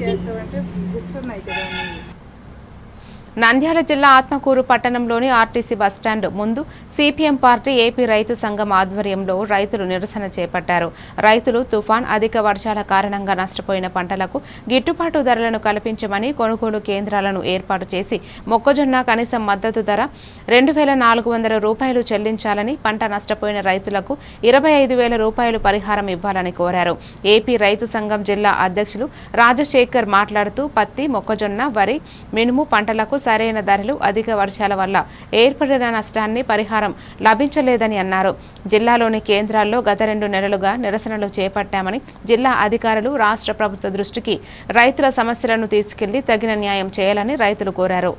చేస్తామంటే బుక్స్ ఉన్నాయి కదా అని. Nandyal జిల్లా ఆత్మకూరు పట్టణంలోని ఆర్టీసీ బస్టాండ్ ముందు సిపిఎం పార్టీ ఏపీ రైతు సంఘం ఆధ్వర్యంలో రైతులు నిరసన చేపట్టారు. రైతులు తుఫాన్ అధిక వర్షాల కారణంగా నష్టపోయిన పంటలకు గిట్టుబాటు ధరలను కల్పించమని కొనుగోలు కేంద్రాలను ఏర్పాటు చేసి మొక్కజొన్న కనీస మద్దతు ధర రెండు వేల నాలుగు వందల రూపాయలు చెల్లించాలని పంట నష్టపోయిన రైతులకు ఇరవై ఐదు వేల రూపాయలు పరిహారం ఇవ్వాలని కోరారు. ఏపీ రైతు సంఘం జిల్లా అధ్యక్షులు రాజశేఖర్ మాట్లాడుతూ పత్తి మొక్కజొన్న వరి మినుము పంటలకు సరైన ధరలు అధిక వర్షాల వల్ల ఏర్పడిన నష్టాన్ని పరిహారం లభించలేదని అన్నారు. జిల్లాలోని కేంద్రాల్లో గత రెండు నెలలుగా నిరసనలు చేపట్టామని జిల్లా అధికారులు రాష్ట్ర ప్రభుత్వ దృష్టికి రైతుల సమస్యలను తీసుకెళ్ళి తగిన న్యాయం చేయాలని రైతులు కోరారు.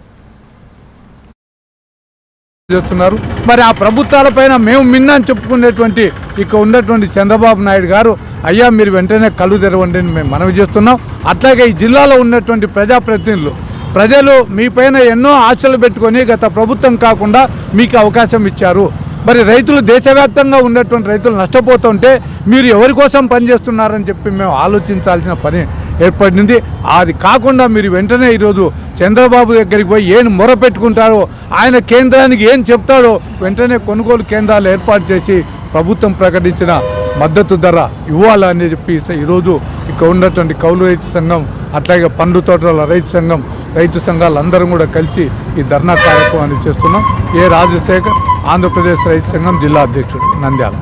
చేస్తున్నారు. మరి ఆ ప్రభుత్వాలపైన మేము మిన్న అని చెప్పుకునేటువంటి ఇక ఉన్నటువంటి చంద్రబాబు నాయుడు గారు అయ్యా మీరు వెంటనే కళ్ళు తెరవండి అని మేము మనవి చేస్తున్నాం. అట్లాగే ఈ జిల్లాలో ఉన్నటువంటి ప్రజాప్రతినిధులు ప్రజలు మీపైన ఎన్నో ఆశలు పెట్టుకొని గత ప్రభుత్వం కాకుండా మీకు అవకాశం ఇచ్చారు. మరి రైతులు దేశవ్యాప్తంగా ఉన్నటువంటి రైతులు నష్టపోతుంటే మీరు ఎవరి కోసం పనిచేస్తున్నారని చెప్పి మేము ఆలోచించాల్సిన పని ఏర్పడింది. అది కాకుండా మీరు వెంటనే ఈరోజు చంద్రబాబు దగ్గరికి పోయి ఏం మొర పెట్టుకుంటారో ఆయన కేంద్రానికి ఏం చెప్తాడో వెంటనే కొనుగోలు కేంద్రాలు ఏర్పాటు చేసి ప్రభుత్వం ప్రకటించిన మద్దతు ధర ఇవ్వాలని చెప్పి ఈరోజు ఇక్కడ ఉన్నటువంటి కౌలు రైతు సంఘం అట్లాగే పండు తోటల రైతు సంఘం రైతు సంఘాలు అందరం కూడా కలిసి ఈ ధర్నా కార్యక్రమాన్ని చేస్తున్నాం. ఏ రాజశేఖర్ ఆంధ్రప్రదేశ్ రైతు సంఘం జిల్లా అధ్యక్షుడు నంద్యాల.